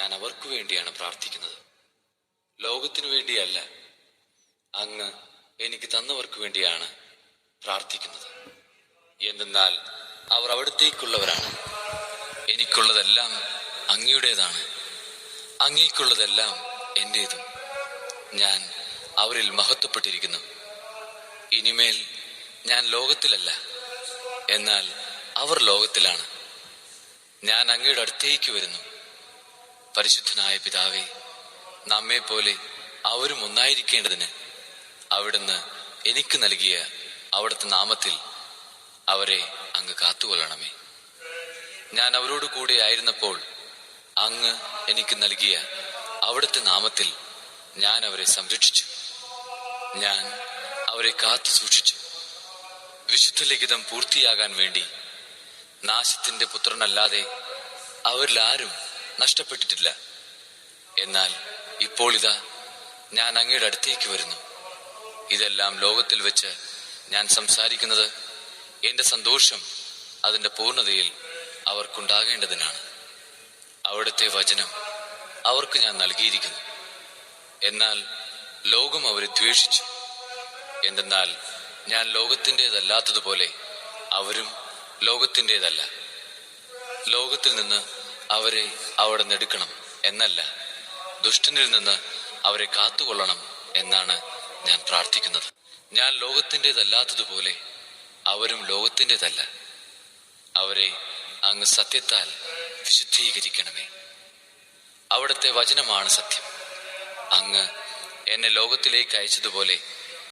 ഞാൻ അവർക്ക് വേണ്ടിയാണ് പ്രാർത്ഥിക്കുന്നത്. ലോകത്തിനു വേണ്ടിയല്ല അങ്ങ് എനിക്ക് തന്നവർക്ക് വേണ്ടിയാണ് പ്രാർത്ഥിക്കുന്നത്. എന്തെന്നാൽ അവർ അവിടത്തേക്കുള്ളവരാണ്. എനിക്കുള്ളതെല്ലാം അങ്ങയുടേതാണ്. അങ്ങേക്കുള്ളതെല്ലാം എന്റേതും. ഞാൻ അവരിൽ മഹത്വപ്പെട്ടിരിക്കുന്നു. ഇനിമേൽ ഞാൻ ലോകത്തിലല്ല എന്നാൽ അവർ ലോകത്തിലാണ്. ഞാൻ അങ്ങയുടെ അടുത്തേക്ക് വരുന്നു. പരിശുദ്ധനായ പിതാവേ നമ്മെ പോലെ അവരും ഒന്നായിരിക്കേണ്ടതിന് അവിടുന്ന് എനിക്ക് നൽകിയ അവിടുത്തെ നാമത്തിൽ അവരെ അങ്ങ് കാത്തുകൊള്ളണമേ. ഞാൻ അവരോട് കൂടെ ആയിരുന്നപ്പോൾ അങ്ങ് എനിക്ക് നൽകിയ അവിടുത്തെ നാമത്തിൽ ഞാൻ അവരെ സംരക്ഷിച്ചു. ഞാൻ അവരെ കാത്തു സൂക്ഷിച്ചു. വിശുദ്ധ ലിഖിതം പൂർത്തിയാകാൻ വേണ്ടി നാശത്തിന്റെ പുത്രനല്ലാതെ അവരിലാരും നഷ്ടപ്പെട്ടിട്ടില്ല. എന്നാൽ ഇപ്പോൾ ഇതാ ഞാൻ അങ്ങയുടെ അടുത്തേക്ക് വരുന്നു. ഇതെല്ലാം ലോകത്തിൽ വെച്ച് ഞാൻ സംസാരിക്കുന്നത് എന്റെ സന്തോഷം അതിന്റെ പൂർണതയിൽ അവർക്കുണ്ടാകേണ്ടതിനാണ്. അവിടുത്തെ വചനം അവർക്ക് ഞാൻ നൽകിയിരിക്കുന്നു. എന്നാൽ ലോകം അവരെ ദ്വേഷിച്ചു. എന്തെന്നാൽ ഞാൻ ലോകത്തിന്റെതല്ലാത്തതുപോലെ അവരും ലോകത്തിന്റെതല്ല. ലോകത്തിൽ നിന്ന് അവരെ അവിടെ നിന്നെടുക്കണം എന്നല്ല. ദുഷ്ടനിൽ നിന്ന് അവരെ കാത്തുകൊള്ളണം എന്നാണ് ഞാൻ പ്രാർത്ഥിക്കുന്നത്. ഞാൻ ലോകത്തിന്റെതല്ലാത്തതുപോലെ അവരും ലോകത്തിന്റെതല്ല. അവരെ അങ്ങ് സത്യത്താൽ വിശുദ്ധീകരിക്കണമേ. അവിടുത്തെ വചനമാണ് സത്യം. അങ്ങ് എന്നെ ലോകത്തിലേക്ക് അയച്ചതുപോലെ